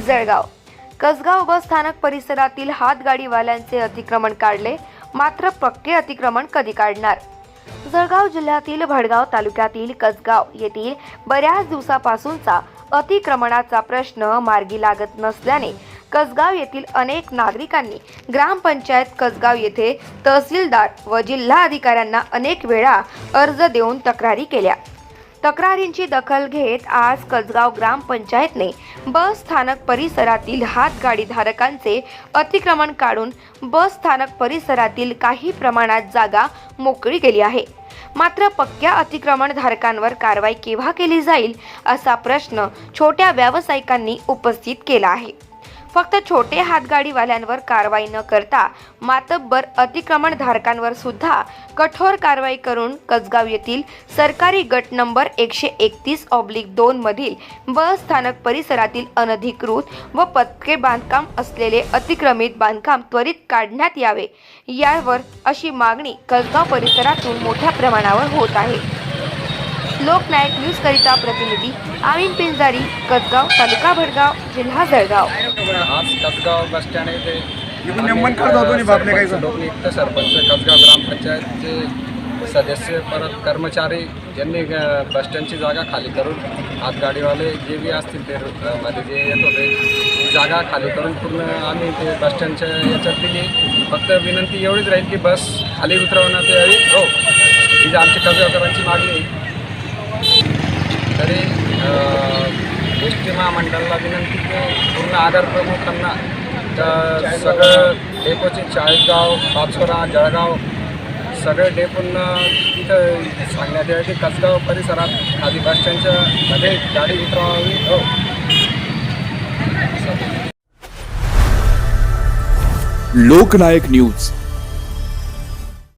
जळगाव. कसगाव बस स्थानक परिसरातील हातगाडीवाल्यांचे अतिक्रमण काढले मात्र पक्के अतिक्रमण कधी काढणार? जळगाव जिल्ह्यातील भडगाव तालुक्यातील कसगाव येथील बऱ्याच दिवसापासूनचा अतिक्रमणाचा प्रश्न मार्गी लागत नसल्याने कसगाव येथील अनेक नागरिकांनी ग्रामपंचायत कसगाव येथे तहसीलदार व जिल्हा अधिकाऱ्यांना अनेक वेळा अर्ज देऊन तक्रारी केल्या. तक्रारींची दखल घेत आज कसगाव ग्रामपंचायतने बस स्थानक परिसरातील हातगाडी धारकांचे अतिक्रमण काढून बस स्थानक परिसरातील काही प्रमाणात जागा मोकळी केली आहे. मात्र पक्क्या अतिक्रमण धारकांवर कारवाई केव्हा केली जाईल असा प्रश्न छोट्या व्यावसायिकांनी उपस्थित केला आहे. फक्त छोटे हातगाडीवाल्यांवर कारवाई न करता मातब्बर अतिक्रमण धारकांवर सुद्धा कठोर कारवाई करून कसगाव येथील सरकारी गट नंबर एकशे एकतीस ऑब्लिक दोन मधील बस स्थानक परिसरातील अनधिकृत व पत्के बांधकाम असलेले अतिक्रमित बांधकाम त्वरित काढण्यात यावे. यावर अशी मागणी कसगाव परिसरातून मोठ्या प्रमाणावर होत आहे. लोकनायक न्यूज करिता प्रतिनिधी आमीन पिंजारी कसगाव तालुका भडगाव जिल्हा जळगाव. आज कसगाव बस स्टँड येथे लोकनियुक्त सरपंच कसगाव ग्रामपंचायतचे सदस्य परत कर्मचारी यांनी अ, बस स्टँडची जागा खाली करून हातगाडीवाले जे बी असतील ते मध्ये जे येत होते ती जागा खाली करून पूर्ण आम्ही ते बस स्टँडच्या याच्यात दिली. फक्त विनंती एवढीच राहील की बस खाली उतरवण्यात यावी. हो ही जी आमची कसगावकरांची मागणी आहे तरी एस टी महामंडळाला विनंती पूर्ण आधार प्रमुखांना तर सगळं डेपोचे चाळीसगाव पाचोरा जळगाव सगळे डेपोंना तिथं सांगण्यात येईल की कसगाव परिसरात खाली बस स्टँडच्या मध्ये गाडी उतरावी हो. लोकनायक न्यूज.